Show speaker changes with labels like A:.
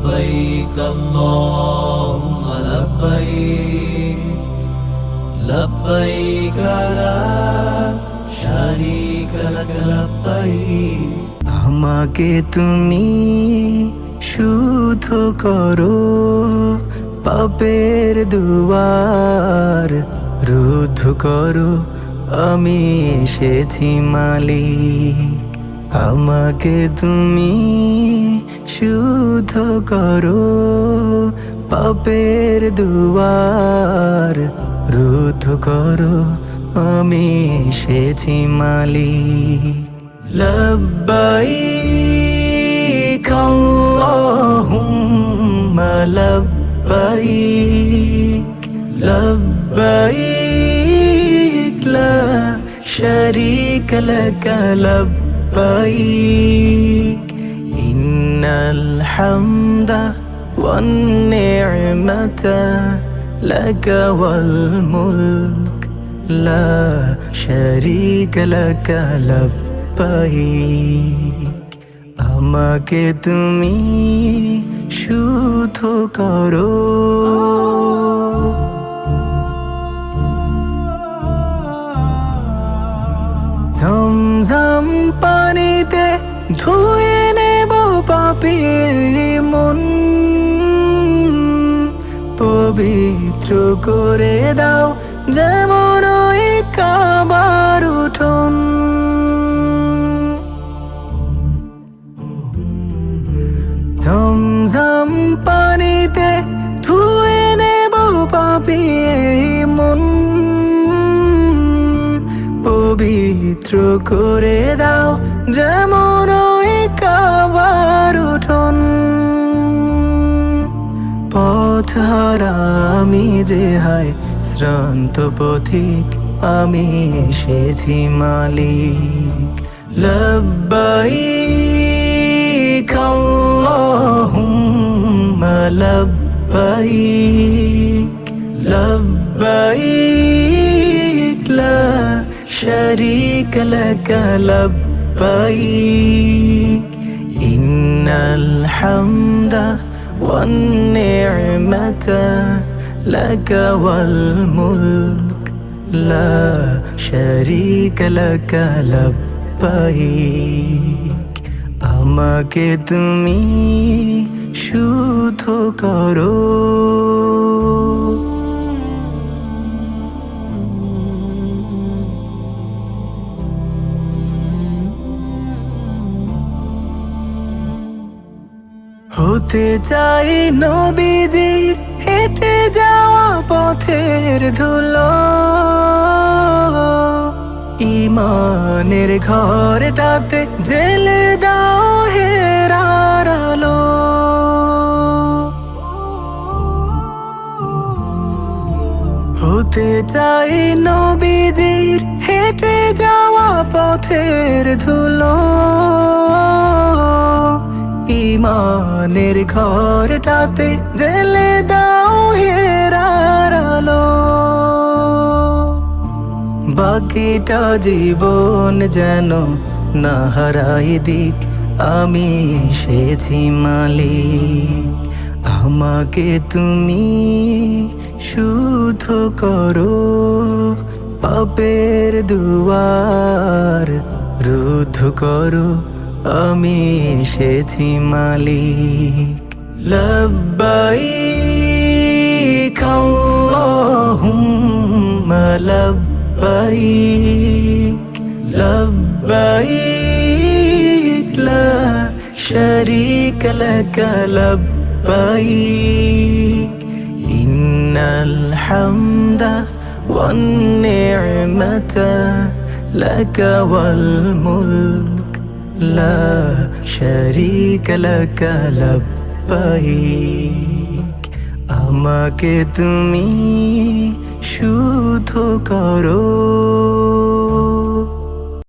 A: لبيك اللهم لبيك لبيك لا شريك لك لبيك
B: আমাকে তুমি শুদ্ধ করো পাপের দুয়ার রুদ্ধ করো আমি এসেছি মালিক আমাকে তুমি শুদ্ধ করো পাপের দুয়ার, রুদ্ধ করো। আমি সেছি মালি লব্বাই আল্লাহুম্মা লব্বাই লব্বাই লা শরীক لبيك إن الحمد والنعمة لك والملك لا شريك لك لبيك আমাকে তুমি শুদ্ধ করো ধুয়ে নেব পাপি মন। পবিত্র করে দাও যেমন ওই কাবার উঠোন। ঝমঝম পানিতে পবিত্র করে দাও, যেমন ওই কাবার পথ আমি যে হায়, শ্রান্ত পথিক আমি এসেছি মালিক। লব্বাই আল্লাহুম্মা লব্বাই লা شريك لك لبيك إن الحمد والنعمة لك والملك لا شريك لك لبيك আমাকে তুমি শুদ্ধ করো হতে চাই নবীজির হেঁটে যাওয়া পথের ধুলো। ইমানের ঘরটাতে জেলে দাও হেরার আলো। হতে চাই নবীজির হেঁটে যাওয়া পথের ধুলো। ইমানের ঘরটাতে জেলে দাও হেরার বাকিটা জীবন যেন না হারাই দিক, আমি এসেছি মালিক। আমাকে তুমি শুদ্ধ করো, পাপের দুয়ার রুদ্ধ করো। আমি এসেছি মালিক লব্বাইক আল্লাহুম্মা লব্বাইক লব্বাইক লা শারীক লাক লব্বাইক ইন্নাল হামদা ওয়ান নি'মাতা লাক ওয়াল মুলক لا شريك لك لبيك আমাকে তুমি শুদ্ধ করো